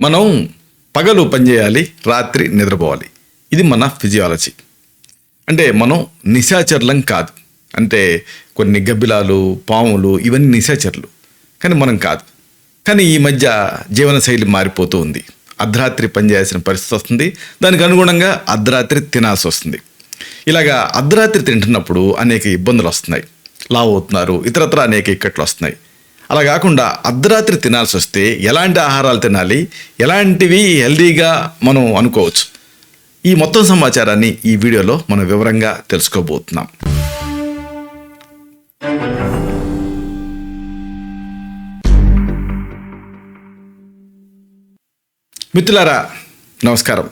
మనం పగలు పనిచేయాలి రాత్రి నిద్రపోవాలి. ఇది మన ఫిజియాలజీ. అంటే మనం నిశాచరులం కాదు. అంటే కొన్ని గబ్బిలాలు పాములు ఇవన్నీ నిశాచరులు. కానీ మనం కాదు. కానీ ఈ మధ్య జీవనశైలి మారిపోతూ ఉంది. అర్ధరాత్రి పనిచేయాల్సిన పరిస్థితి వస్తుంది. దానికి అనుగుణంగా అర్ధరాత్రి తినాల్సి వస్తుంది. ఇలాగా అర్ధరాత్రి తింటున్నప్పుడు అనేక ఇబ్బందులు వస్తున్నాయి. లావు అవుతున్నారు. ఇతరత్ర అనేక ఇక్కట్లు వస్తున్నాయి. అలా కాకుండా అర్ధరాత్రి తినాల్సి వస్తే ఎలాంటి ఆహారాలు తినాలి? ఎలాంటివి హెల్దీగా మనం అనుకోవచ్చు? ఈ మొత్తం సమాచారాన్ని ఈ వీడియోలో మనం వివరంగా తెలుసుకోబోతున్నాం. మిత్రులారా నమస్కారం.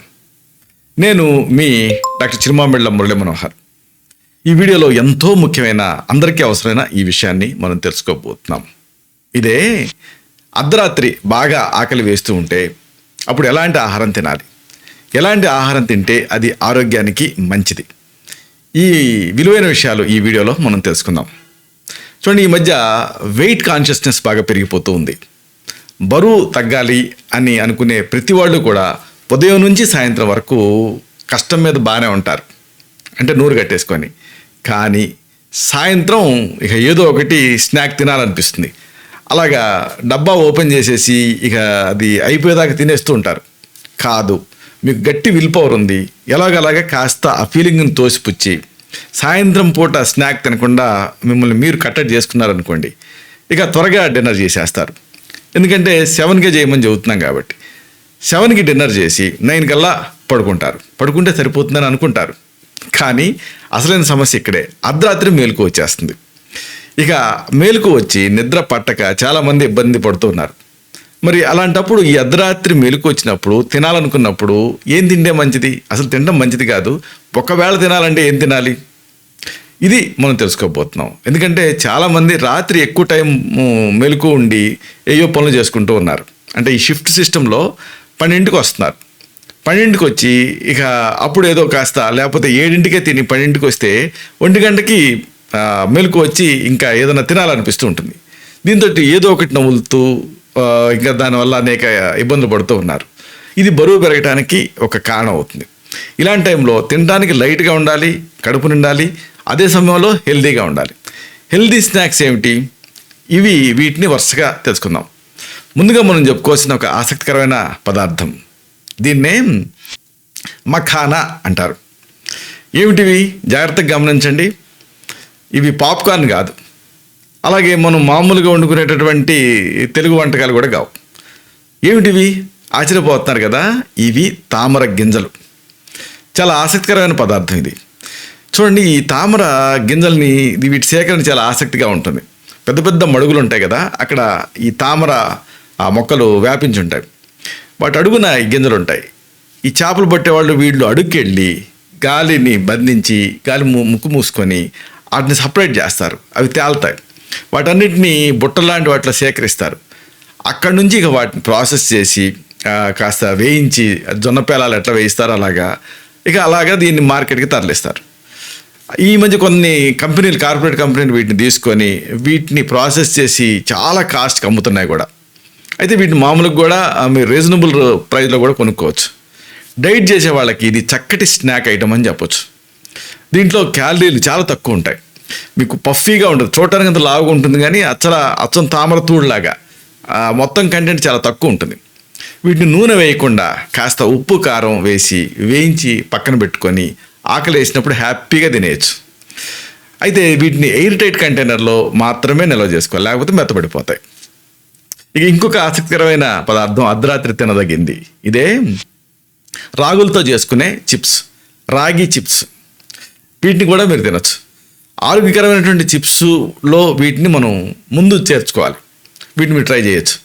నేను మీ డాక్టర్ చిరుమామిళ్ళ మురళీ మనోహర్. ఈ వీడియోలో ఎంతో ముఖ్యమైన అందరికీ అవసరమైన ఈ విషయాన్ని మనం తెలుసుకోబోతున్నాం. ఇదే అర్ధరాత్రి బాగా ఆకలి వేస్తూ ఉంటే అప్పుడు ఎలాంటి ఆహారం తినాలి? ఎలాంటి ఆహారం తింటే అది ఆరోగ్యానికి మంచిది? ఈ విలువైన విషయాలు ఈ వీడియోలో మనం తెలుసుకుందాం. చూడండి ఈ మధ్య వెయిట్ కాన్షియస్నెస్ బాగా పెరిగిపోతూ ఉంది. బరువు తగ్గాలి అని అనుకునే ప్రతి వాళ్ళు కూడా ఉదయం నుంచి సాయంత్రం వరకు కష్టం మీద బాగానే ఉంటారు. అంటే నూరు కట్టేసుకొని. కానీ సాయంత్రం ఇక ఏదో ఒకటి స్నాక్ తినాలనిపిస్తుంది. అలాగా డబ్బా ఓపెన్ చేసేసి ఇక అది అయిపోయేదాకా తినేస్తూ ఉంటారు. కాదు మీకు గట్టి విల్ పవర్ ఉంది. ఎలాగలాగా కాస్త ఆ ఫీలింగ్ని తోసిపుచ్చి సాయంత్రం పూట స్నాక్ తినకుండా మిమ్మల్ని మీరు కట్టడి చేసుకున్నారనుకోండి ఇక త్వరగా డిన్నర్ చేసేస్తారు. ఎందుకంటే సెవెన్కే చేయమని చెబుతున్నాం కాబట్టి. సెవెన్కి డిన్నర్ చేసి నైన్ కల్లా పడుకుంటారు. పడుకుంటే సరిపోతుందని అనుకుంటారు. కానీ అసలైన సమస్య ఇక్కడే. అర్ధరాత్రి మేలుకు వచ్చేస్తుంది. ఇక మేలుకు వచ్చి నిద్ర పట్టక చాలామంది ఇబ్బంది పడుతున్నారు. మరి అలాంటప్పుడు ఈ అర్ధరాత్రి మేలుకు వచ్చినప్పుడు తినాలనుకున్నప్పుడు ఏం తింటే మంచిది? అసలు తినడం మంచిది కాదు. ఒకవేళ తినాలంటే ఏం తినాలి? ఇది మనం తెలుసుకోబోతున్నాం. ఎందుకంటే చాలామంది రాత్రి ఎక్కువ టైం మెలకు ఉండి ఏయో పనులు చేసుకుంటూ ఉన్నారు. అంటే ఈ షిఫ్ట్ సిస్టంలో పన్నెండుకి వస్తున్నారు. పన్నెండుకి వచ్చి ఇక అప్పుడు ఏదో కాస్త లేకపోతే ఏడింటికే తిని పన్నెండుకి వస్తే ఒంటి గంటకి మెలకు వచ్చి ఇంకా ఏదైనా తినాలనిపిస్తూ ఉంటుంది. దీంతో ఏదో ఒకటి నవ్వులుతూ ఇంకా దానివల్ల అనేక ఇబ్బందులు పడుతూ ఉన్నారు. ఇది బరువు పెరగడానికి ఒక కారణం అవుతుంది. ఇలాంటి టైంలో తినడానికి లైట్గా ఉండాలి కడుపు నిండాలి అదే సమయంలో హెల్దీగా ఉండాలి. హెల్దీ స్నాక్స్ ఏమిటి? ఇవి వీటిని వరుసగా తెలుసుకుందాం. ముందుగా మనం చెప్పుకోవాల్సిన ఒక ఆసక్తికరమైన పదార్థం. దీన్నే మఖానా అంటారు. ఏమిటివి? జాగ్రత్తగా గమనించండి. ఇవి పాప్కార్న్ కాదు. అలాగే మనం మామూలుగా వండుకునేటటువంటి తెలుగు వంటకాలు కూడా కావు. ఏమిటివి? ఆశ్చర్యపోతున్నారు కదా. ఇవి తామర గింజలు. చాలా ఆసక్తికరమైన పదార్థం ఇది. చూడండి ఈ తామర గింజల్ని వీటి సేకరణ చాలా ఆసక్తిగా ఉంటుంది. పెద్ద పెద్ద మడుగులు ఉంటాయి కదా అక్కడ ఈ తామర ఆ మొక్కలు వ్యాపించి ఉంటాయి. వాటి అడుగున ఈ గింజలు ఉంటాయి. ఈ చేపలు పట్టేవాళ్ళు వీళ్ళు అడుక్కెళ్ళి గాలిని బంధించి గాలి ము- ముక్కు మూసుకొని వాటిని సపరేట్ చేస్తారు. అవి తేలుతాయి. వాటన్నిటిని బుట్టలాంటి వాటిలో సేకరిస్తారు. అక్కడి నుంచి ఇక వాటిని ప్రాసెస్ చేసి కాస్త వేయించి జొన్న పేలాలు ఎట్లా వేయిస్తారు అలాగా ఇక అలాగా దీన్ని మార్కెట్కి తరలిస్తారు. ఈ మధ్య కొన్ని కంపెనీలు కార్పొరేట్ కంపెనీలు వీటిని తీసుకొని వీటిని ప్రాసెస్ చేసి చాలా కాస్ట్కి అమ్ముతున్నాయి కూడా. అయితే వీటిని మామూలుగా కూడా మీరు రీజనబుల్ ప్రైస్లో కూడా కొనుక్కోవచ్చు. డైట్ చేసే వాళ్ళకి ఇది చక్కటి స్నాక్ ఐటమ్ అని చెప్పొచ్చు. దీంట్లో క్యాలరీలు చాలా తక్కువ ఉంటాయి. మీకు పఫీగా ఉంటుంది చూడటానికి అంత లావుగా ఉంటుంది కానీ అచ్చల అచ్చం తామర తూడులాగా మొత్తం కంటెంట్ చాలా తక్కువ ఉంటుంది. వీటిని నూనె వేయకుండా కాస్త ఉప్పు కారం వేసి వేయించి పక్కన పెట్టుకొని ఆకలి వేసినప్పుడు హ్యాపీగా తినేయచ్చు. అయితే వీటిని ఎయిర్ టైట్ కంటైనర్లో మాత్రమే నిల్వ చేసుకోవాలి. లేకపోతే మెత్తబడిపోతాయి. ఇక ఇంకొక ఆసక్తికరమైన పదార్థం అర్ధరాత్రి తినదగింది. ఇదే రాగులతో చేసుకునే చిప్స్. రాగి చిప్స్. వీటిని కూడా మీరు తినొచ్చు. ఆరోగ్యకరమైనటువంటి చిప్స్లో వీటిని మనం ముందు చేర్చుకోవాలి. వీటిని మీరు ట్రై చేయొచ్చు.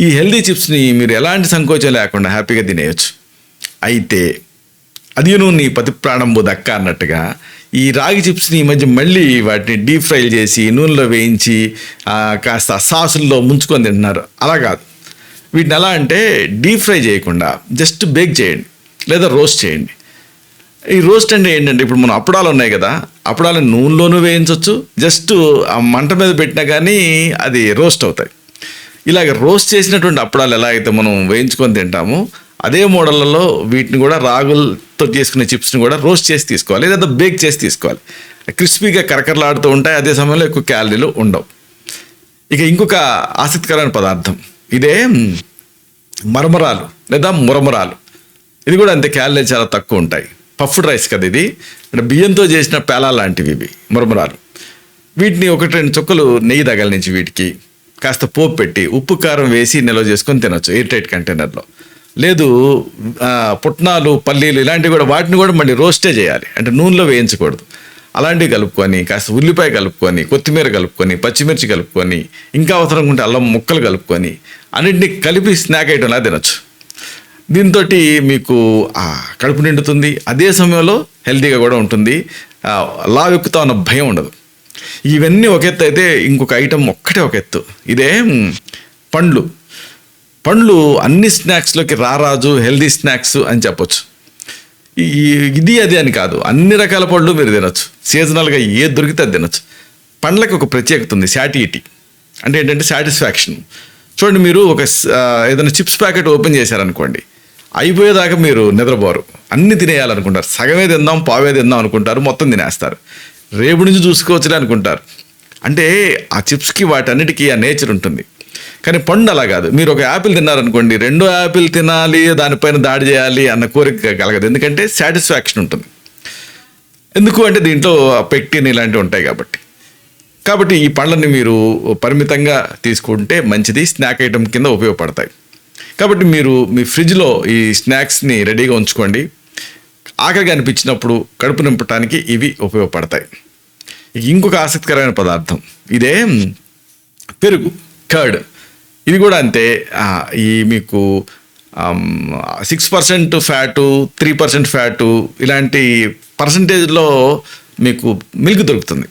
ఈ హెల్దీ చిప్స్ని మీరు ఎలాంటి సంకోచం లేకుండా హ్యాపీగా తినేయచ్చు. అయితే అదిను నీ పతి ప్రాణంబు దక్క అన్నట్టుగా ఈ రాగి చిప్స్ని ఈ మధ్య మళ్ళీ వాటిని డీప్ ఫ్రై చేసి నూనెలో వేయించి కాస్త సాసుల్లో ముంచుకొని తింటున్నారు. అలా కాదు. వీటిని ఎలా అంటే డీప్ ఫ్రై చేయకుండా జస్ట్ బేక్ చేయండి. లేదా రోస్ట్ చేయండి. ఈ రోస్ట్ అంటే ఏంటంటే ఇప్పుడు మనం అప్పడాలు ఉన్నాయి కదా అప్పడాలు నూనెలోనూ వేయించవచ్చు జస్ట్ ఆ మంట మీద పెట్టినా కానీ అది రోస్ట్ అవుతాయి. ఇలాగ రోస్ట్ చేసినటువంటి అప్పడాలు ఎలా అయితే మనం వేయించుకొని తింటామో అదే మోడళ్ళలో వీటిని కూడా రాగులతో చేసుకునే చిప్స్ని కూడా రోస్ట్ చేసి తీసుకోవాలి లేదా బేక్ చేసి తీసుకోవాలి. క్రిస్పీగా కరకరలాడుతూ ఉంటాయి అదే సమయంలో ఎక్కువ క్యాలరీలు ఉండవు. ఇక ఇంకొక ఆసక్తికరమైన పదార్థం ఇదే మరమరాలు లేదా మురమరాలు. ఇది కూడా అంతే క్యాలరీ చాలా తక్కువ ఉంటాయి. పఫ్డ్ రైస్ కదా ఇది. అంటే బియ్యంతో చేసిన పేలా లాంటివి ఇవి మురమురాలు. వీటిని ఒకటి రెండు చుక్కలు నెయ్యి తగలనించి వీటికి కాస్త పోపు పెట్టి ఉప్పు కారం వేసి నిల్వ చేసుకొని తినొచ్చు ఎయిర్ టైట్ కంటైనర్లో. లేదు పుట్నాలు పల్లీలు ఇలాంటివి కూడా వాటిని కూడా మళ్ళీ రోస్టే చేయాలి. అంటే నూనెలో వేయించకూడదు. అలాంటివి కలుపుకొని కాస్త ఉల్లిపాయ కలుపుకొని కొత్తిమీర కలుపుకొని పచ్చిమిర్చి కలుపుకొని ఇంకా అవసరం ఉంటే అల్లం ముక్కలు కలుపుకొని అన్నింటినీ కలిపి స్నాక్ ఐటంలా తినొచ్చు. దీంతో మీకు కడుపు నిండుతుంది. అదే సమయంలో హెల్తీగా కూడా ఉంటుంది. ఆ, లావు ఎక్కుతా ఉన్న భయం ఉండదు. ఇవన్నీ ఒక ఎత్తు అయితే ఇంకొక ఐటెం ఒక్కటే ఒక ఎత్తు. ఇదే పండ్లు. పండ్లు అన్ని స్నాక్స్లోకి రారాజు హెల్దీ స్నాక్స్ అని చెప్పొచ్చు. ఈ ఇది అది అని కాదు. అన్ని రకాల పండ్లు మీరు తినొచ్చు. సీజనల్గా ఏది దొరికితే అది తినొచ్చు. పండ్లకు ఒక ప్రత్యేకత ఉంది శాటియిటీ అంటే ఏంటంటే సాటిస్ఫాక్షన్. చూడండి మీరు ఒక ఏదైనా చిప్స్ ప్యాకెట్ ఓపెన్ చేశారనుకోండి. అయిపోయేదాకా మీరు నిద్రపోరు. అన్ని తినేయాలనుకుంటారు. సగమే తిందాం పావే తిందాం అనుకుంటారు. మొత్తం తినేస్తారు. రేపు నుంచి చూసుకోవచ్చులే అనుకుంటారు. అంటే ఆ చిప్స్కి వాటన్నిటికీ ఆ నేచర్ ఉంటుంది. కానీ పండు అలా కాదు. మీరు ఒక యాపిల్ తిన్నారనుకోండి రెండో యాపిల్ తినాలి దానిపైన దాడి చేయాలి అన్న కోరిక కలగదు. ఎందుకంటే సాటిస్ఫాక్షన్ ఉంటుంది. ఎందుకు అంటే దీంట్లో పెక్టిన్ ఇలాంటివి ఉంటాయి కాబట్టి. కాబట్టి ఈ పళ్ళని మీరు పరిమితంగా తీసుకుంటే మంచిది. స్నాక్ ఐటమ్ కింద ఉపయోగపడతాయి. కాబట్టి మీరు మీ ఫ్రిడ్జ్లో ఈ స్నాక్స్ని రెడీగా ఉంచుకోండి. ఆకలిగా అనిపించినప్పుడు కడుపు నింపడానికి ఇవి ఉపయోగపడతాయి. ఇంకొక ఆసక్తికరమైన పదార్థం. ఇదే పెరుగు కర్డ్. ఇది కూడా అంతే. ఈ మీకు six percent fat three percent fat ఇలాంటి పర్సంటేజ్లో మీకు మిల్క్ దొరుకుతుంది.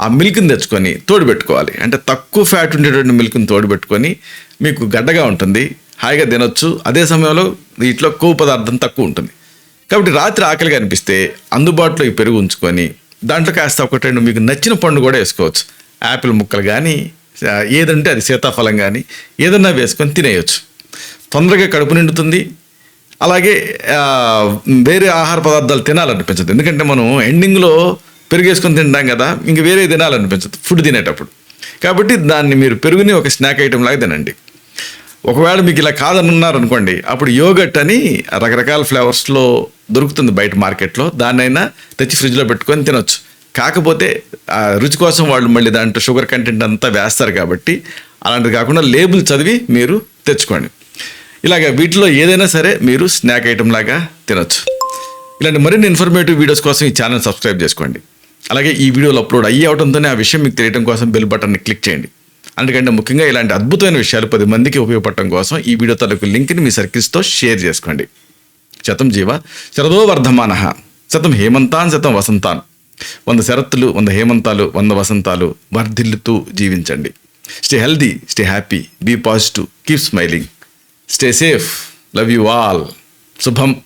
ఆ మిల్క్ని తెచ్చుకొని తోడు పెట్టుకోవాలి. అంటే తక్కువ ఫ్యాట్ ఉండేటువంటి మిల్క్ని తోడు పెట్టుకొని మీకు గడ్డగా ఉంటుంది. హాయిగా తినొచ్చు. అదే సమయంలో వీటిలో కొవ్వు పదార్థం తక్కువ ఉంటుంది. కాబట్టి రాత్రి ఆకలిగా అనిపిస్తే అందుబాటులో ఈ పెరుగు ఉంచుకొని దాంట్లో కాస్త ఒకటి రెండు మీకు నచ్చిన పండు కూడా వేసుకోవచ్చు. యాపిల్ ముక్కలు కానీ ఏదంటే అది సీతాఫలం కానీ ఏదన్నా వేసుకొని తినేయచ్చు. తొందరగా కడుపు నిండుతుంది. అలాగే వేరే ఆహార పదార్థాలు తినాలనిపించదు. ఎందుకంటే మనం ఎండింగ్లో పెరిగేసుకొని తింటాం కదా ఇంక వేరే తినాలనిపించదు ఫుడ్ తినేటప్పుడు. కాబట్టి దాన్ని మీరు పెరుగుని ఒక స్నాక్ ఐటెం లాగా తినండి. ఒకవేళ మీకు ఇలా కాదనున్నారు అనుకోండి అప్పుడు యోగట్ అని రకరకాల ఫ్లేవర్స్లో దొరుకుతుంది బయట మార్కెట్లో. దాన్నైనా తెచ్చి ఫ్రిడ్జ్లో పెట్టుకొని తినొచ్చు. కాకపోతే ఆ రుచి కోసం వాళ్ళు మళ్ళీ దాంట్లో షుగర్ కంటెంట్ అంతా వేస్తారు కాబట్టి అలాంటిది కాకుండా లేబుల్ చదివి మీరు తెచ్చుకోండి. ఇలాగ వీటిలో ఏదైనా సరే మీరు స్నాక్ ఐటెం లాగా తినొచ్చు. ఇలాంటి మరిన్ని ఇన్ఫర్మేటివ్ వీడియోస్ కోసం ఈ ఛానల్ సబ్స్క్రైబ్ చేసుకోండి. అలాగే ఈ వీడియోలు అప్లోడ్ అయ్యి అవడంతోనే ఆ విషయం మీకు తెలియడం కోసం బెల్ బటన్ని క్లిక్ చేయండి. అందుకంటే ముఖ్యంగా ఇలాంటి అద్భుతమైన విషయాలు పది మందికి ఉపయోగపడటం కోసం ఈ వీడియో తాలూకు లింక్ని మీ సర్కిల్స్తో షేర్ చేసుకోండి. శతం జీవ శరదో వర్ధమాన శతం హేమంతాన్ శతం వసంతాన్. వంద శరత్తులు వంద హేమంతాలు వంద వసంతాలు వర్ధిల్లుతూ జీవించండి. Stay healthy stay happy be positive keep smiling. Stay safe love you all. శుభం.